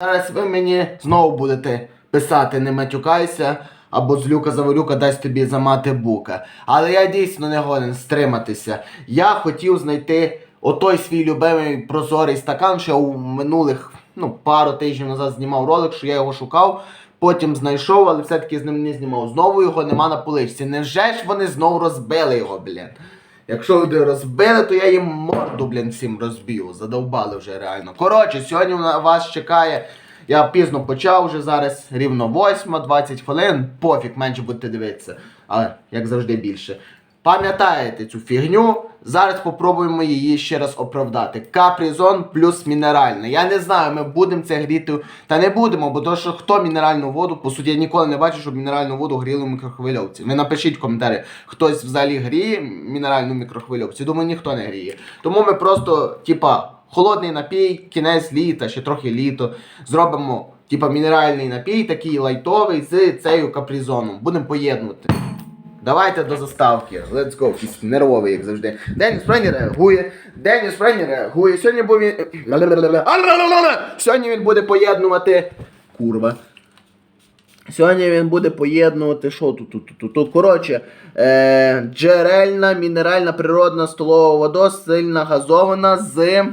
Зараз ви мені знову будете писати не матюкайся, або злюка завалюка дасть тобі замати бука. Але я дійсно не годен стриматися. Я хотів знайти отой свій любимий прозорий стакан, що я у минулих ну, пару тижнів назад знімав ролик, що я його шукав. Потім знайшов, але все-таки з ним не знімав. Знову його нема на поличці. Невже ж вони знову розбили його, блін? Якщо люди розбили, то я їм морду, блін, всім розб'ю. Задовбали вже реально. Коротше, сьогодні на вас чекає. Я пізно почав, вже зараз рівно 8, 20 хвилин. Пофіг, менше будете дивитися. Але, як завжди, більше. Пам'ятаєте цю фігню? Зараз попробуємо її ще раз оправдати. Капризон плюс мінеральна. Я не знаю, ми будемо це гріти. Та не будемо, бо то, що хто мінеральну воду, по суті, я ніколи не бачив, щоб мінеральну воду гріли в мікрохвильовці. Ви напишіть в коментарі, хтось взагалі гріє мінеральну мікрохвильовці. Думаю, ніхто не гріє. Тому ми просто, типа, холодний напій, кінець літа, ще трохи літо. Зробимо, типа, мінеральний напій, такий лайтовий з цією капризоном. Будемо поєднувати. Давайте до заставки. Let's go. Якийсь нервовий, як завжди. Деніс Фрей не реагує. Деніс Фрей не реагує. Сьогодні був він. Сьогодні він буде поєднувати. Курва. Сьогодні він буде поєднувати. Що тут? Тут, тут, тут. Коротше, е, джерельна, мінеральна, природна столова вода, сильна газована з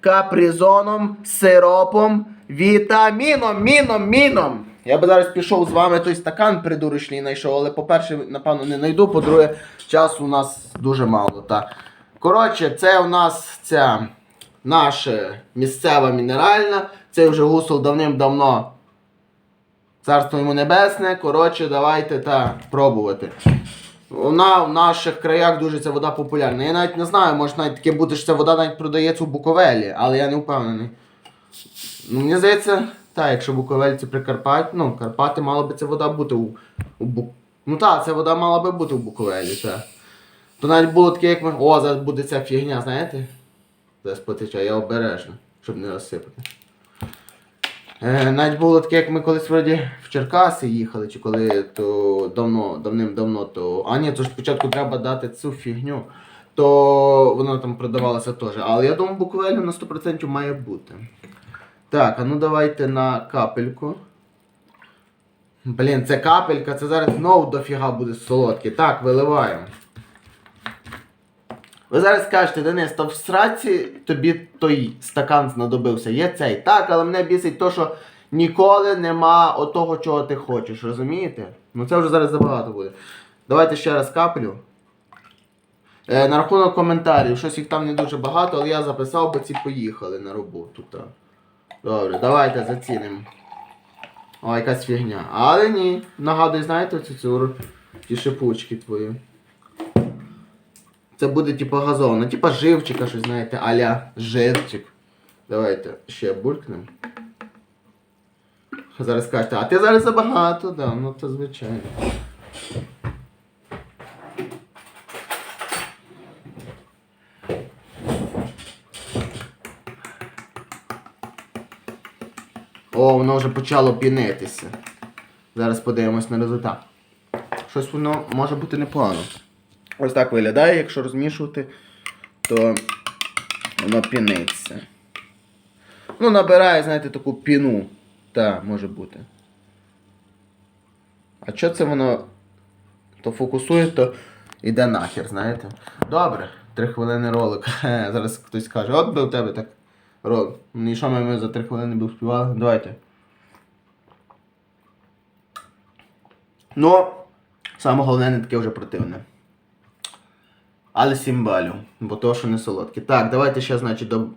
капризоном, сиропом, вітаміном, міном, міном. Я би зараз пішов з вами той стакан придурочний знайшов, але по-перше, напевно, не знайду, по-друге, часу у нас дуже мало. Та. Коротше, це у нас ця наша місцева мінеральна. Це вже гусол давним-давно. Царство йому небесне. Коротше, давайте та пробувати. Вона в наших краях дуже ця вода популярна. Я навіть не знаю, може навіть таке бути, що ця вода навіть продається у Буковелі, але я не впевнений. Ну, мені здається, так, якщо Буковель це Прикарпаття, ну, Карпати мала би ця вода бути у, у Бу... Ну так, ця вода мала би бути у Буковелі, так. То навіть було таке, як ми. О, зараз буде ця фігня, знаєте? Зараз потече, я обережно, щоб не розсипати. Е, навіть було таке, як ми колись вроді в Черкаси їхали, чи коли то давно, давним-давно, то. А ні, то ж спочатку треба дати цю фігню, то воно там продавалося теж. Але я думаю, буквально на 100% має бути. Так, а ну давайте на капельку. Блін, це капелька, це зараз знову дофіга буде солодке. Так, виливаємо. Ви зараз скажете, Денис, то в сраці тобі той стакан знадобився. Є цей. Так, але мене бісить то, що ніколи нема отого, чого ти хочеш, розумієте? Ну це вже зараз забагато буде. Давайте ще раз каплю. Е, на рахунок коментарів, щось їх там не дуже багато, але я записав, бо ці поїхали на роботу. Так. Добре, давайте зацінимо. О, якась фігня. Але ні. Нагадую, знаєте цю цю ті шипучки твої. Це буде типу газовано, типа живчика, щось знаєте, аля живчик. Давайте ще булькнемо. Зараз скажете, а ти зараз забагато, да, ну то звичайно. О, воно вже почало пінитися. Зараз подивимось на результат. Щось воно може бути непогано. Ось так виглядає, якщо розмішувати, то воно піниться. Ну, набирає, знаєте, таку піну. Так, може бути. А що це воно то фокусує, то йде нахер, знаєте? Добре, три хвилини ролик. Зараз хтось скаже, от би у тебе так Ну і що ми, за три хвилини би успівали? Давайте. Ну, саме головне не таке вже противне. Але 7 балів, бо то, що не солодке. Так, давайте ще, значить, доб...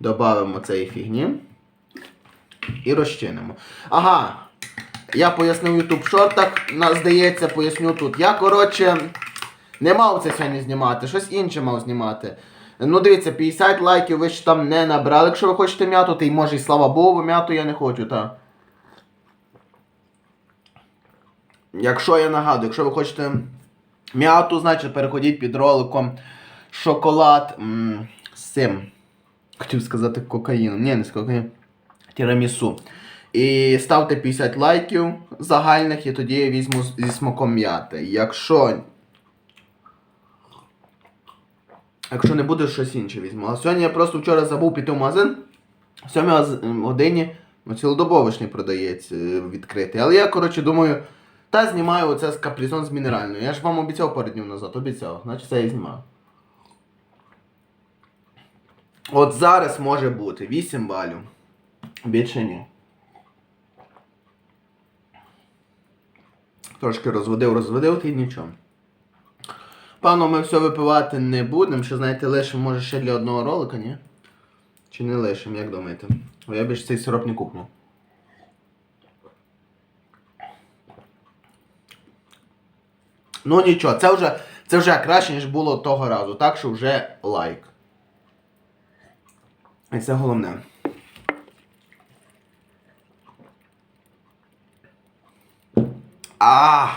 додамо цієї фігні. І розчинимо. Ага. Я пояснив YouTube на, здається, поясню тут. Я, коротше, не мав це сьогодні знімати, щось інше мав знімати. Ну, дивіться, 50 лайків ви ж там не набрали. Якщо ви хочете м'яту, то й може і слава Богу, м'яту я не хочу, так. Якщо я нагадую, якщо ви хочете м'яту, значить переходіть під роликом шоколад м, з цим. Хотів сказати кокаїном. Ні, не з кокаїном. Тірамісу. І ставте 50 лайків загальних, і тоді я візьму зі смаком м'яти. Якщо. Якщо не буде щось інше візьму. А сьогодні я просто вчора забув піти в магазин. В 7 годині ну, цілодобовишній продається е, відкритий. Але я, коротше, думаю, та знімаю оце з капризон з мінеральною. Я ж вам обіцяв пару днів назад, обіцяв. Значить це я і знімаю. От зараз може бути 8 балів. Більше ні. Трошки розводив, розводив, і нічого. Певно, ми все випивати не будемо, що знаєте, лишимо може ще для одного ролика, ні? Чи не лишимо, як думаєте? Бо я більше цей сироп не куплю. Ну нічого, це вже, це вже краще, ніж було того разу, так що вже лайк. І це головне. А.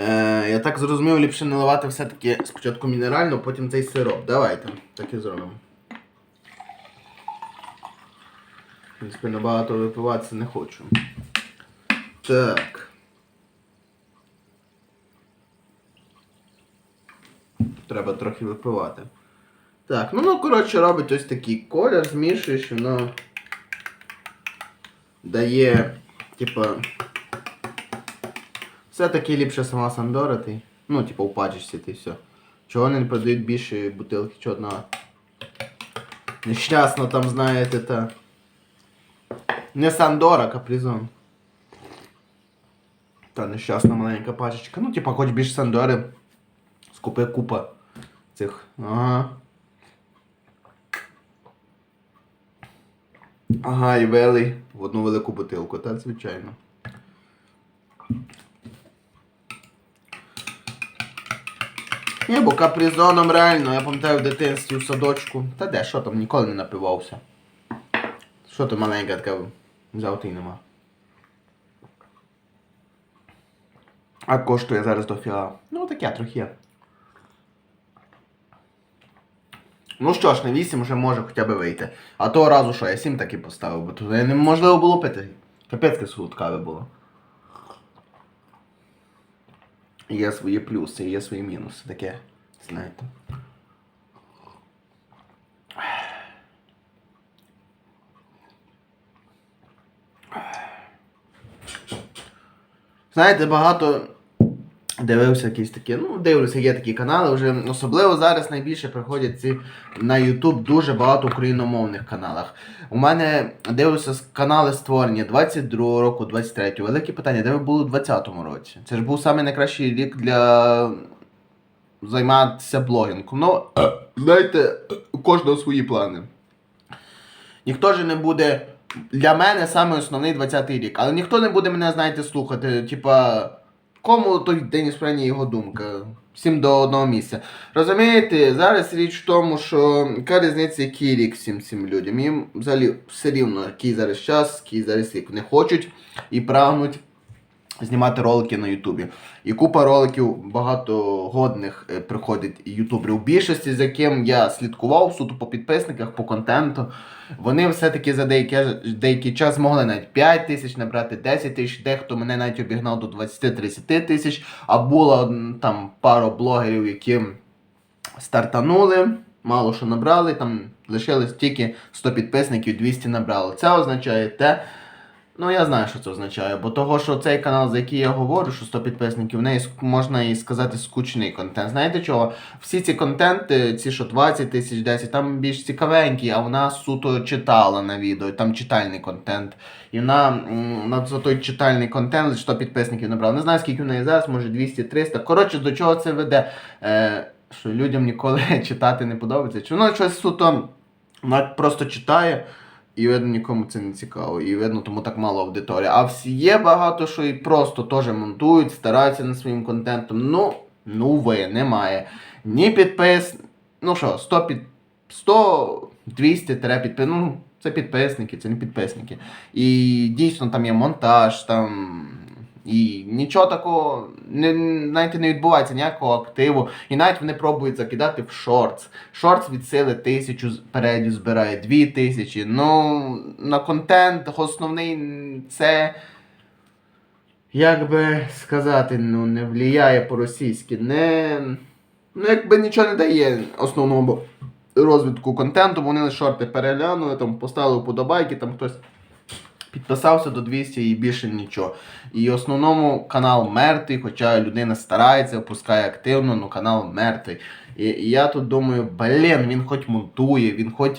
Е, я так зрозумів, ліпше наливати все-таки спочатку мінеральну, потім цей сироп. Давайте, так і зробимо. В принципі, набагато випиватися не хочу. Так. Треба трохи випивати. Так, ну, ну коротше, робить ось такий колір, змішуєш, воно дає, типа. Все-таки ліпше сама Сандора ти. Ну, типа, у пачечці ти все. Чого вони не продають більше бутилки, одна. Нещасно там, знаєте, та. Не Сандора, Капризон. Та нещасна маленька пачечка. Ну, типа, хоч більше Сандори. Скупи купа цих. Ага. Ага, і вели в одну велику бутилку, так, звичайно. Ні, бо капризоном реально, я пам'ятаю в дитинстві в садочку. Та де, що там, ніколи не напивався. Що то маленька така взяв й нема. А коштує зараз до фіа. Ну таке трохи. Ну що ж, на 8 вже може хоча б вийти. А того разу що, я 7 таки поставив, бо тут неможливо було пити. Капецьке солодкаве було. Є свої плюси, є свої мінуси, таке, знаєте. Знаєте, багато дивився якісь такі, ну, дивлюся, є такі канали вже. Особливо зараз найбільше приходять ці на YouTube дуже багато україномовних каналах. У мене дивлюся канали створені 22 року, 23 Велике питання, де ви були у 20-му році? Це ж був самий найкращий рік для займатися блогінгом. Ну, знаєте, у кожного свої плани. Ніхто ж не буде. Для мене саме основний 20-й рік. Але ніхто не буде мене, знаєте, слухати. Типа, кому той день справді його думка. Всім до одного місця. Розумієте, зараз річ в тому, що яка різниця, який рік всім цим людям. Їм взагалі все рівно, який зараз час, який зараз рік. Вони хочуть і прагнуть знімати ролики на Ютубі. І купа роликів багато годних е, приходить ютуберів. Більшості, з яким я слідкував суто по підписниках, по контенту, вони все-таки за деякий, деякий час змогли навіть 5 тисяч набрати, 10 тисяч, дехто мене навіть обігнав до 20-30 тисяч, а було там пару блогерів, які стартанули, мало що набрали, там лишилось тільки 100 підписників, 200 набрали. Це означає те, Ну, я знаю, що це означає, бо того, що цей канал, за який я говорю, що 100 підписників, в неї можна і сказати скучний контент. Знаєте чого? Всі ці контенти, ці що 20 тисяч, 10, там більш цікавенькі, а вона суто читала на відео, там читальний контент. І вона на той читальний контент 100 підписників набрала. Не знаю, скільки в неї зараз, може 200-300. Коротше, до чого це веде? Е, що людям ніколи читати не подобається. Чи воно щось суто вона просто читає. І видно, нікому це не цікаво. І видно, тому так мало аудиторії. А всі є багато, що і просто теж монтують, стараються над своїм контентом. Ну, ну ви, немає. Ні підпис. Ну що, 100 під 100, 200 тире підпис. Ну, це підписники, це не підписники. І дійсно там є монтаж, там. І нічого такого не, навіть не відбувається ніякого активу. І навіть вони пробують закидати в шортс. Шортс від сили тисячу передів збирає, дві тисячі. Ну, на контент основний це. Як би сказати, ну, не влияє по-російськи. Не. Ну, якби нічого не дає основному розвитку контенту, вони шорти переглянули, там поставили вподобайки, там хтось підписався до 200 і більше нічого. І в основному канал мертвий, хоча людина старається, опускає активно, але канал мертвий. І, і я тут думаю, блін, він хоч монтує, він хоч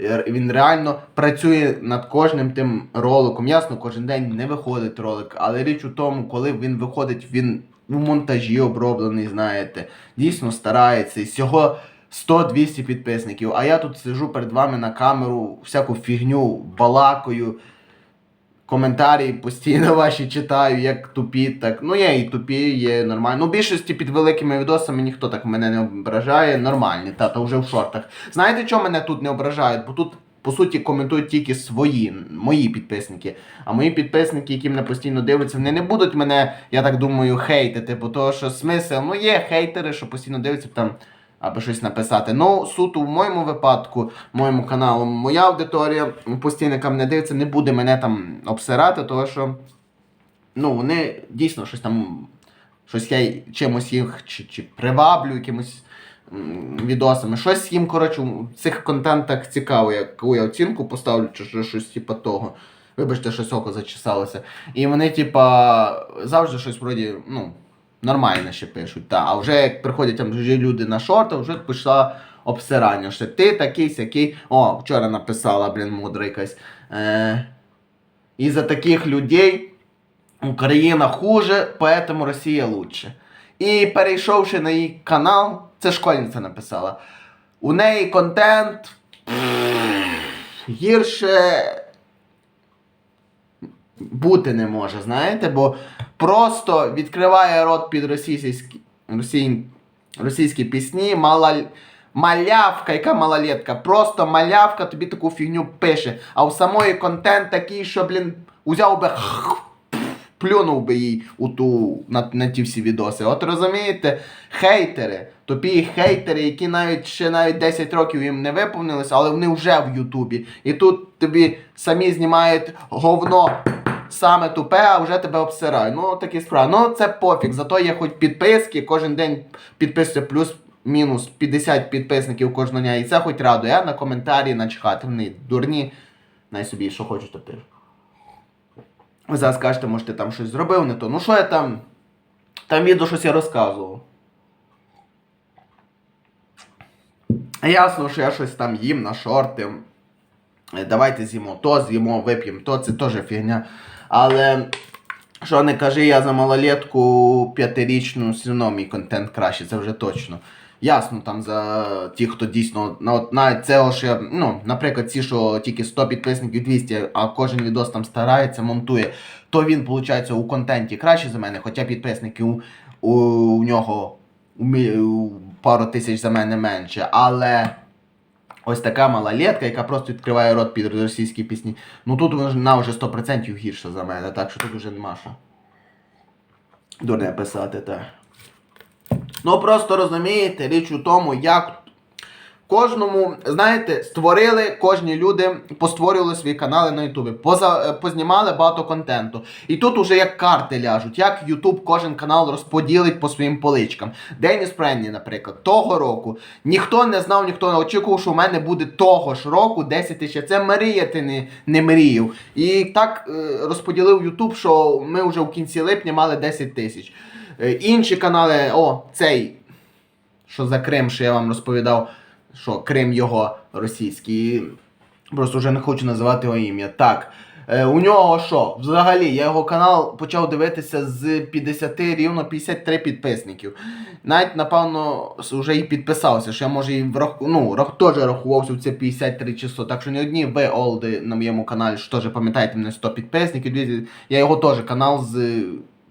е, він реально працює над кожним тим роликом. Ясно, кожен день не виходить ролик, але річ у тому, коли він виходить, він у монтажі оброблений, знаєте, дійсно старається. І всього 100-200 підписників. А я тут сижу перед вами на камеру, всяку фігню балакаю. Коментарі постійно ваші читаю, як тупі, так. Ну є і тупі, є нормально. Ну, в більшості під великими відосами ніхто так мене не ображає. Нормальні, та то вже в шортах. Знаєте, чого мене тут не ображають? Бо тут, по суті, коментують тільки свої, мої підписники. А мої підписники, які мене постійно дивляться, вони не будуть мене, я так думаю, хейтити, бо того, що смисл, ну є хейтери, що постійно дивляться там. Аби щось написати. Ну, суто в моєму випадку, моєму каналу, моя аудиторія постійно яка мене дивиться, не буде мене там обсирати, тому що ну, вони дійсно щось там, щось я чимось їх чи, чи приваблю, якимось відосами. Щось їм, коротше, в цих контентах цікаво, яку я оцінку поставлю, чи що- щось типу того. Вибачте, щось око зачесалося. І вони, типа, завжди щось вроді, ну, нормально ще пишуть. Та. А вже як приходять там вже люди на шорти, вже пішла обсирання. Що ти такий сякий. О, вчора написала, блін, мудра якась. Е, і за таких людей Україна хуже, поэтому Росія лучше. І перейшовши на її канал, це школьниця написала. У неї контент гірше бути не може, знаєте, бо просто відкриває рот під російські, росій, російські пісні, мала, малявка, яка малолетка, просто малявка тобі таку фігню пише. А у самої контент такий, що, блін, узяв би. Плюнув би їй у ту на, на ті всі відоси. От розумієте, хейтери, тупі хейтери, які навіть ще навіть 10 років їм не виповнилися, але вони вже в Ютубі. І тут тобі самі знімають говно саме тупе, а вже тебе обсирають. Ну, такі справи. Ну, це пофіг. Зато є хоч підписки, кожен день підписує плюс-мінус 50 підписників кожного дня. І це хоч радує. А на коментарі начхати. Вони дурні. Най собі, що хочуть, то пишуть. Ви зараз скажете, може ти там щось зробив не то. Ну що я там? Там відео щось я розказував. Ясно, що я щось там їм на шорти. Е, Давайте з'їмо то, з'їмо, вип'ємо то, це теж фігня. Але що не кажи, я за малолетку п'ятирічну все одно мій контент краще, це вже точно. Ясно, там за ті, хто дійсно на от навіть це я, ну, наприклад, ці, що тільки 100 підписників 200, а кожен відос там старається, монтує, то він, виходить, у контенті краще за мене, хоча підписників у, у нього у, у пару тисяч за мене менше. Але ось така малолетка, яка просто відкриває рот під російські пісні. Ну тут вона вже 100% гірша за мене, так що тут вже нема що. Дурне писати, так. Ну просто розумієте, річ у тому, як кожному, знаєте, створили кожні люди, постворювали свої канали на Ютубі, поза, е, познімали багато контенту. І тут уже як карти ляжуть, як Ютуб кожен канал розподілить по своїм поличкам. Деніс Френні, наприклад, того року. Ніхто не знав, ніхто не очікував, що в мене буде того ж року 10 тисяч. Це мріяти не, не мріяв. І так е, розподілив Ютуб, що ми вже в кінці липня мали 10 тисяч. Е, Інші канали, о, цей, що за Крим, що я вам розповідав, що Крим його російський. Просто вже не хочу називати його ім'я. Так. Е, у нього що? Взагалі, я його канал почав дивитися з 50 рівно 53 підписників. Навіть, напевно, вже і підписався, що я може і врах... ну, рах... теж рахувався в це 53 число. Так що не одні ви, Олди, на моєму каналі, що теж пам'ятаєте мене 100 підписників. Я його теж канал з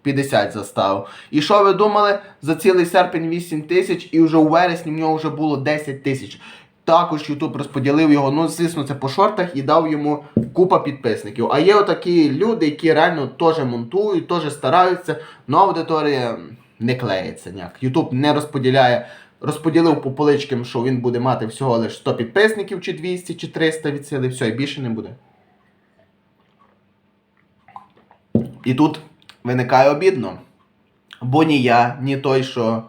50 заставив. І що ви думали? За цілий серпень 8 тисяч, і вже у вересні в нього вже було 10 тисяч. Також Ютуб розподілив його, ну, звісно, це по шортах і дав йому купа підписників. А є отакі люди, які реально теж монтують, теж стараються, але аудиторія не клеїться ніяк. Ютуб не розподіляє. Розподілив по поличкам, що він буде мати всього лише 100 підписників, чи 200, чи 300 від сили, все, і більше не буде. І тут виникає обідно. Бо ні я, ні той, що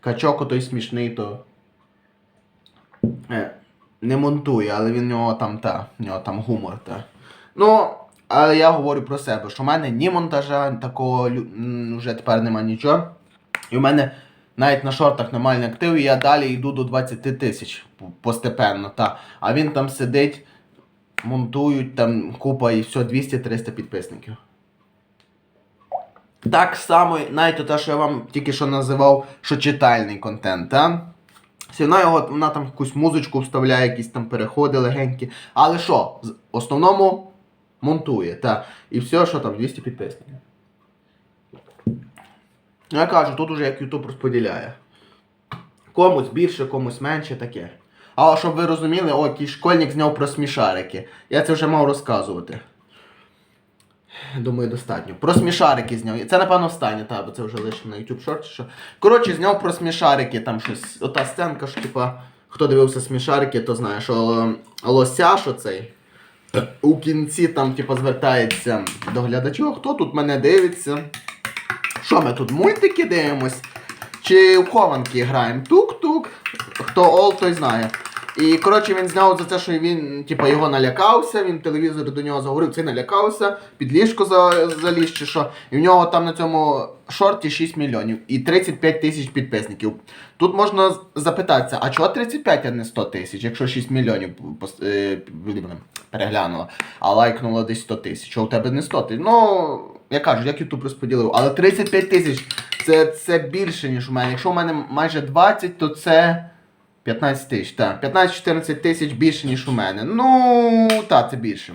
качок той смішний, то е, не монтує, але він нього там та, в нього там гумор. Та. Ну, але я говорю про себе, що в мене ні монтажа, такого вже тепер нема нічого. І в мене навіть на шортах нормальний актив, і я далі йду до 20 тисяч постепенно. Та. А він там сидить, монтують там купа і все, 200-300 підписників. Так само, навіть те, що я вам тільки що називав, що читальний контент? Все одно його, вона там якусь музичку вставляє, якісь там переходи легенькі. Але що? В основному монтує, та. І все, що там, 200 підписників. Я кажу, тут уже як YouTube розподіляє. Комусь більше, комусь менше таке. А щоб ви розуміли, о, якийсь школьник зняв про смішарики. Я це вже мав розказувати. Думаю, достатньо. Про смішарики зняв. Це, напевно, останнє, та, бо це вже лише на YouTube Short. Що. Коротше, зняв про смішарики, там щось. Ота сценка, що, типа, хто дивився смішарики, то знає, що е, лося, що цей. У кінці там, типа, звертається до глядачів, хто тут мене дивиться. Що ми тут мультики дивимось? Чи в хованки граємо? Тук-тук. Хто ол, той знає. І коротше він зняв за те, що він, типа, його налякався, він телевізор до нього заговорив, цей налякався, під ліжко за, заліз чи що. І в нього там на цьому шорті 6 мільйонів і 35 тисяч підписників. Тут можна запитатися, а чого 35, а не 100 тисяч, якщо 6 мільйонів е, переглянуло, а лайкнуло десь 100 тисяч. Чого у тебе не 100 тисяч? Ну, я кажу, як YouTube розподілив, але 35 тисяч це, це більше, ніж у мене. Якщо у мене майже 20, то це 15 тисяч. Так, 15-14 тисяч більше, ніж у мене. Ну, так, це більше.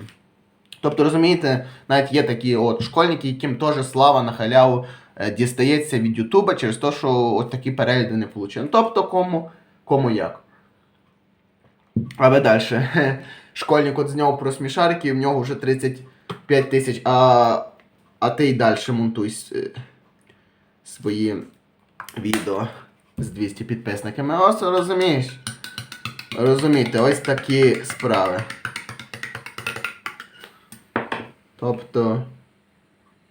Тобто, розумієте, навіть є такі от школьники, яким теж слава на халяву е, дістається від Ютуба через те, що от такі перегляди не отримали. Тобто, кому, кому як. А ви далі. Школьник от зняв про смішарики, і в нього вже 35 тисяч, а, а ти й далі монтуй свої відео з 200 підписниками. Ось розумієш. Розумієте, ось такі справи. Тобто.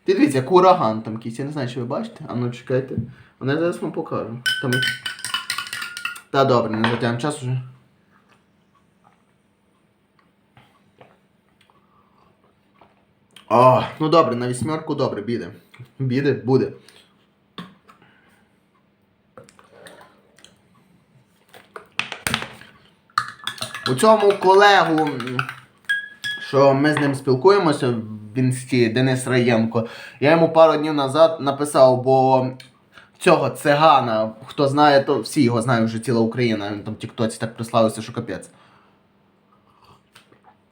Ти дивіться, як ураган там якийсь, я не знаю, чи ви бачите. А ну чекайте. А я зараз вам покажу. Там... Та добре, не затягнемо час уже. О, ну добре, на вісьмерку добре, біде. Біде, буде. У цьому колегу, що ми з ним спілкуємося в інсті Денис Раєнко, я йому пару днів назад написав, бо цього цигана, хто знає, то всі його знають вже ціла Україна, він там в Тіктоці так прославився, що капець.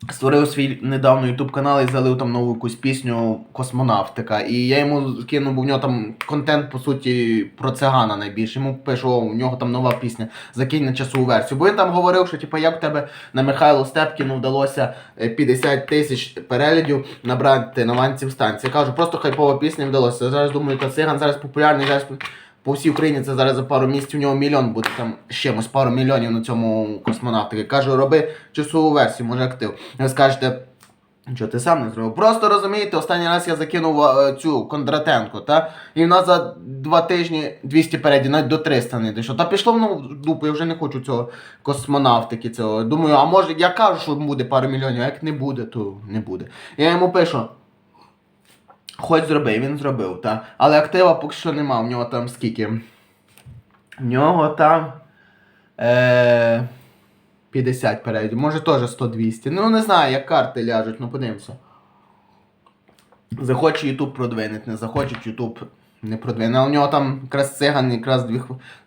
Створив свій недавно ютуб канал і залив там нову якусь пісню Космонавтика. І я йому кинув, бо в нього там контент, по суті, про цигана найбільше. Йому пишу, о, у нього там нова пісня, закинь на часову версію. Бо він там говорив, що типу, як в тебе на Михайлу Степкіну вдалося е, 50 тисяч переглядів набрати на ванців станції. Я кажу, просто хайпова пісня вдалося. Зараз думаю, та циган зараз популярний, зараз по всій Україні це зараз за пару місяців у нього мільйон буде там з чимось, пару мільйонів на цьому космонавтики. Кажу, роби часову версію, може актив. Ви скажете, що ти сам не зробив? Просто розумієте, останній раз я закинув е, цю Кондратенко, та? І в нас за два тижні 200 переді, навіть до 300 не дійшло. Та пішло воно в дупу, я вже не хочу цього космонавтики. цього. Думаю, а може, я кажу, що буде пару мільйонів, а як не буде, то не буде. Я йому пишу. Хоч зроби, він зробив, та. Але актива поки що нема, в нього там скільки. В нього там. Е, 50 перейдів, може теж 100-200. Ну не знаю, як карти ляжуть, ну подивимося. Захоче YouTube продвинуть, не захоче YouTube не продвине. А у нього там якраз циган, якраз 2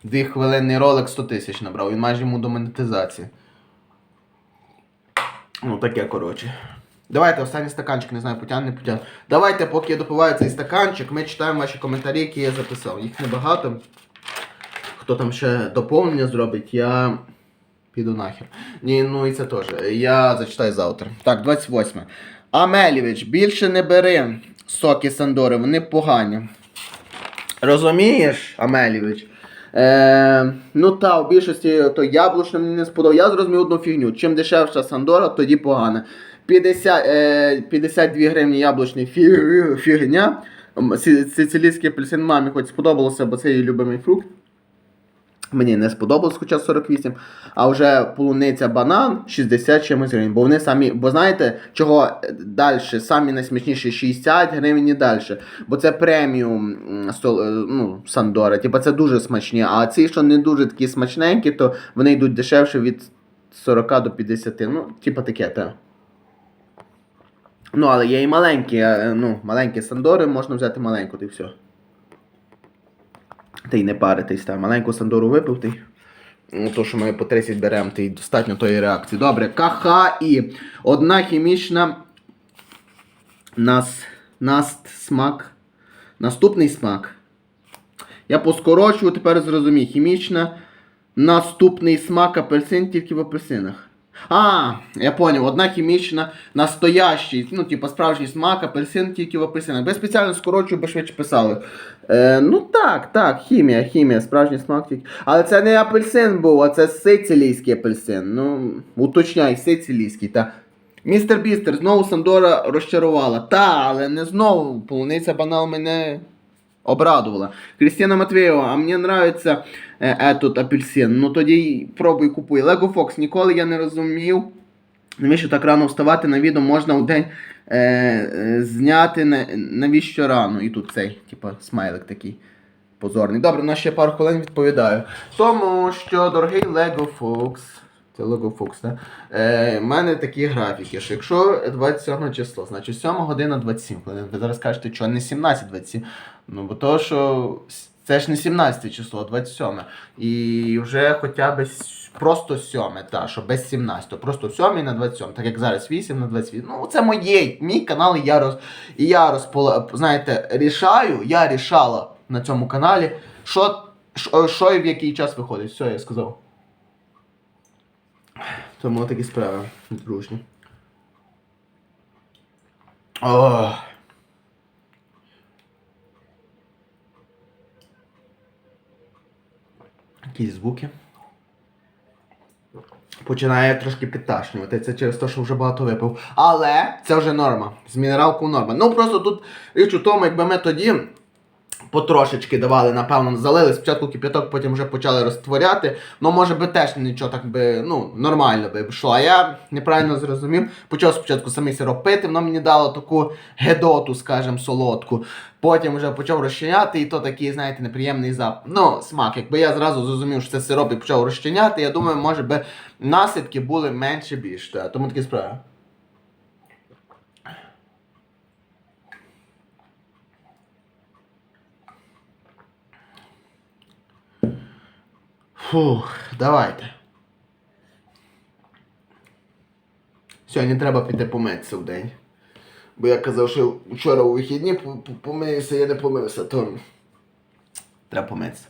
дві хвилинний ролик 100 тисяч набрав. Він майже йому до монетизації. Ну таке, коротше. Давайте останній стаканчик, не знаю, потягне, не потягне. Давайте, поки я допиваю цей стаканчик, ми читаємо ваші коментарі, які я записав. Їх небагато. Хто там ще доповнення зробить, я піду нахер. Ні, ну і це теж. Я зачитаю завтра. Так, 28. Амелівич, більше не бери соки Сандори, вони погані. Розумієш, Амелівич? Е, ну та, у більшості то яблучне мені не сподобалося. Я зрозумів одну фігню. Чим дешевша Сандора, тоді погана. 50, е, 52 гривні яблучний фі- фігня. Сицилійський апельсин мамі хоч сподобалося, бо це її любимий фрукт. Мені не сподобалось, хоча 48. А вже полуниця банан 60 чимось гривень. Бо вони самі, бо знаєте, чого далі? Самі найсмачніші 60 гривень і далі. Бо це преміум е, ну, Сандора. Типа це дуже смачні. А ці, що не дуже такі смачненькі, то вони йдуть дешевше від 40 до 50. Ну, типа таке, так. Ну, але є і маленькі, е, ну, маленькі Сандори, можна взяти маленьку, ти все. Ти й не паритись, та маленьку Сандору випив ти. Ну, то, що ми по 30 беремо, й достатньо тої реакції. Добре, КХІ. Одна хімічна нас, наст смак. Наступний смак. Я поскорочую, тепер зрозумій. Хімічна. Наступний смак апельсин тільки в апельсинах. А, я поняв, одна хімічна, настоящий, ну, типу, справжній смак, апельсин тільки в апельсинах. Би спеціально скорочую, би швидше писали. Е, ну так, так, хімія, хімія, справжній смак тільки. Але це не апельсин був, а це сицилійський апельсин. Ну, уточняй, сицилійський, та. Містер Бістер, знову Сандора розчарувала. Та, але не знову. Полуниця банал мене обрадувала. Крістіна Матвєєва, а мені нравиться е, этот апельсин. Ну тоді пробуй купуй. Лего Фокс, ніколи я не розумів. Навіщо так рано вставати на відео можна в день е, е, зняти на, навіщо рано. І тут цей, типа, смайлик такий позорний. Добре, на ще пару хвилин відповідаю. Тому що, дорогий Lego Fox, це Lego Fox, так? Е, в мене такі графіки, що якщо 27 число, значить 7 година 27 хвилин. Ви зараз кажете, що не 17-27. Ну, бо то, що це ж не 17 число, 27. І вже хоча б просто 7, та, що без 17, просто 7 на 27, так як зараз 8 на 28. Ну, це моє, мій канал, і я роз, і я розпола, знаєте, рішаю, я рішала на цьому каналі, що, що, і в який час виходить. Все, я сказав. Тому такі справи, дружні. Ох. Якісь звуки. Починає трошки підташнювати. Це через те, що вже багато випив. Але це вже норма. З мінералкою норма. Ну просто тут річ у тому, якби ми тоді потрошечки давали, напевно, залили спочатку кип'яток, потім вже почали розтворяти. Ну, може би теж нічого так би, ну, нормально би йшло. А я неправильно зрозумів. Почав спочатку самий сироп пити, воно мені дало таку гедоту, скажімо, солодку. Потім вже почав розчиняти, і то такий, знаєте, неприємний запах. Ну, смак. Якби я зразу зрозумів, що це сироп і почав розчиняти, я думаю, може би наслідки були менше більш. Тому такі справи. Фух, давайте. Сьогодні треба піти помитися в день. Бо я казав, що вчора у вихідні по- по- помився, я не помився, то треба помитися.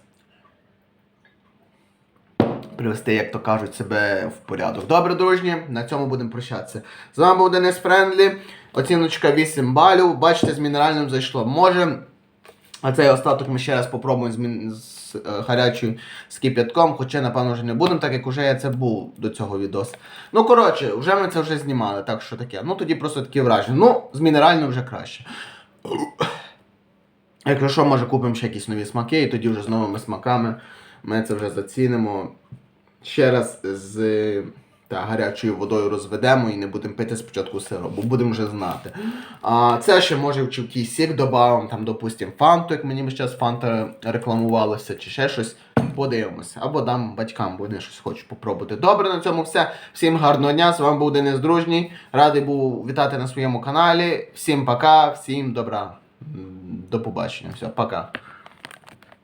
Привести, як то кажуть, себе в порядок. Добре, дружні, на цьому будемо прощатися. З вами був Денис Френдлі. Оціночка 8 балів. Бачите, з мінеральним зайшло. Може. А цей остаток ми ще раз попробуємо з, мін- з е, гарячою з кип'ятком, хоча, напевно, вже не будемо, так як уже я це був до цього відос. Ну, коротше, вже ми це вже знімали, так що таке. Ну тоді просто такі враження. Ну, з мінеральним вже краще. Якщо що, може купимо ще якісь нові смаки, і тоді вже з новими смаками ми це вже зацінимо. Ще раз з та, гарячою водою розведемо і не будемо пити спочатку сироп, бо будемо вже знати. А це ще може в якийсь сік додамо, там, допустимо, фанту, як мені зараз фанта рекламувалася, чи ще щось. Подивимося. Або дам батькам, бо вони щось хочуть попробувати. Добре, на цьому все. Всім гарного дня. З вами був Денис Дружній. Радий був вітати на своєму каналі. Всім пока, всім добра. До побачення. Все, пока.